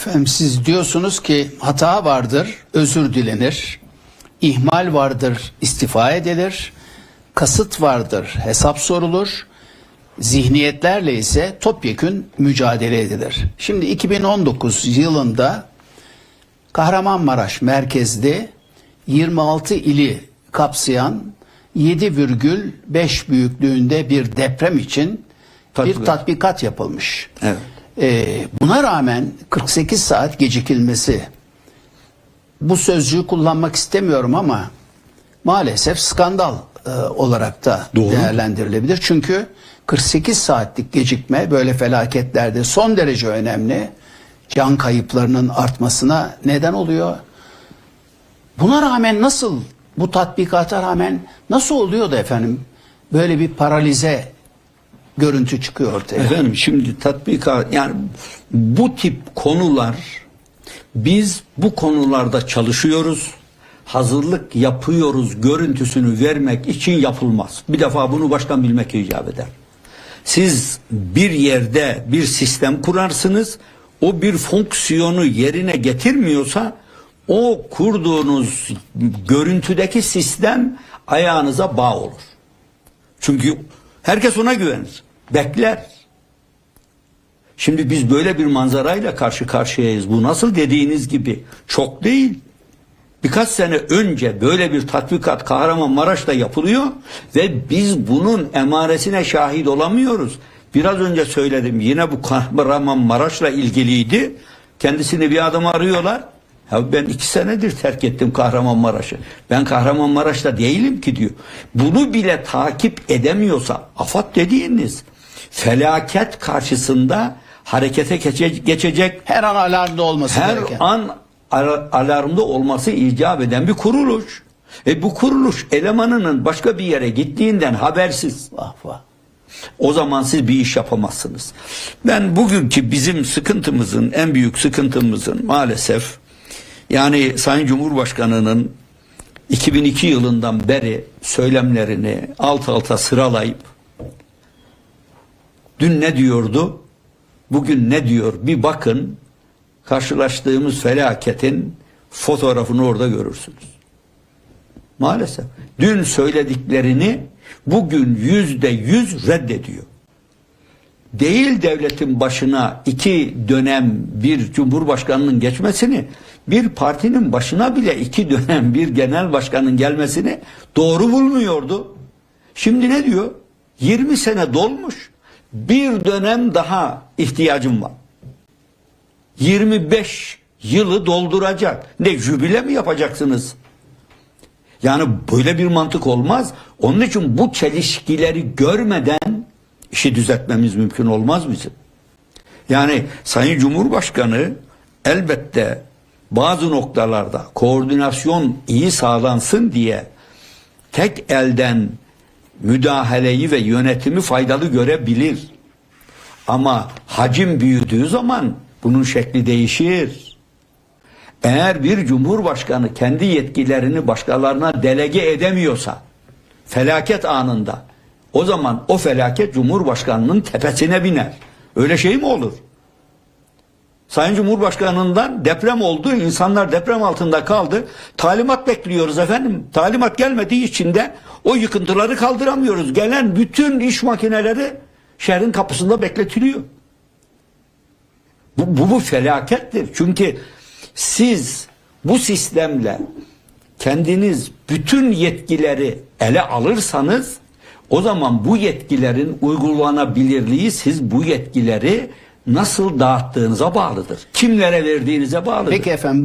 Efendim siz diyorsunuz ki hata vardır, özür dilenir. ihmal vardır, istifa edilir. Kasıt vardır, hesap sorulur. Zihniyetlerle ise topyekün mücadele edilir. Şimdi 2019 yılında Kahramanmaraş merkezli 26 ili kapsayan 7,5 büyüklüğünde bir deprem için bir Tatbikat. tatbikat yapılmış. Evet. Ee, buna rağmen 48 saat gecikilmesi bu sözcüğü kullanmak istemiyorum ama maalesef skandal e, olarak da Doğru. değerlendirilebilir. Çünkü 48 saatlik gecikme böyle felaketlerde son derece önemli. Can kayıplarının artmasına neden oluyor. Buna rağmen nasıl bu tatbikata rağmen nasıl oluyor da efendim böyle bir paralize görüntü çıkıyor ortaya. Efendim şimdi tatbikat yani bu tip konular biz bu konularda çalışıyoruz. Hazırlık yapıyoruz görüntüsünü vermek için yapılmaz. Bir defa bunu baştan bilmek icap eder. Siz bir yerde bir sistem kurarsınız. O bir fonksiyonu yerine getirmiyorsa o kurduğunuz görüntüdeki sistem ayağınıza bağ olur. Çünkü herkes ona güvenir. Bekler. Şimdi biz böyle bir manzarayla karşı karşıyayız. Bu nasıl dediğiniz gibi çok değil. Birkaç sene önce böyle bir tatbikat Kahramanmaraş'ta yapılıyor ve biz bunun emaresine şahit olamıyoruz. Biraz önce söyledim yine bu Kahramanmaraş'la ilgiliydi. Kendisini bir adam arıyorlar. Ya ben iki senedir terk ettim Kahramanmaraş'ı. Ben Kahramanmaraş'ta değilim ki diyor. Bunu bile takip edemiyorsa afat dediğiniz felaket karşısında harekete geçe- geçecek Her an alarmda olması her gereken. an alarmda olması icap eden bir kuruluş. E bu kuruluş elemanının başka bir yere gittiğinden habersiz. Vah vah. O zaman siz bir iş yapamazsınız. Ben bugünkü bizim sıkıntımızın en büyük sıkıntımızın maalesef yani Sayın Cumhurbaşkanı'nın 2002 yılından beri söylemlerini alt alta sıralayıp dün ne diyordu bugün ne diyor bir bakın karşılaştığımız felaketin fotoğrafını orada görürsünüz. Maalesef. Dün söylediklerini bugün yüzde yüz reddediyor. Değil devletin başına iki dönem bir cumhurbaşkanının geçmesini, bir partinin başına bile iki dönem bir genel başkanın gelmesini doğru bulmuyordu. Şimdi ne diyor? 20 sene dolmuş. Bir dönem daha ihtiyacım var. 25 yılı dolduracak. Ne jübile mi yapacaksınız? Yani böyle bir mantık olmaz. Onun için bu çelişkileri görmeden işi düzeltmemiz mümkün olmaz bizim. Yani Sayın Cumhurbaşkanı elbette bazı noktalarda koordinasyon iyi sağlansın diye tek elden müdahaleyi ve yönetimi faydalı görebilir. Ama hacim büyüdüğü zaman bunun şekli değişir. Eğer bir cumhurbaşkanı kendi yetkilerini başkalarına delege edemiyorsa felaket anında o zaman o felaket cumhurbaşkanının tepesine biner. Öyle şey mi olur? Sayın Cumhurbaşkanı'ndan deprem oldu. insanlar deprem altında kaldı. Talimat bekliyoruz efendim. Talimat gelmediği için de o yıkıntıları kaldıramıyoruz. Gelen bütün iş makineleri şehrin kapısında bekletiliyor. Bu, bu, bu felakettir. Çünkü siz bu sistemle kendiniz bütün yetkileri ele alırsanız o zaman bu yetkilerin uygulanabilirliği siz bu yetkileri nasıl dağıttığınıza bağlıdır. Kimlere verdiğinize bağlıdır. Peki efendim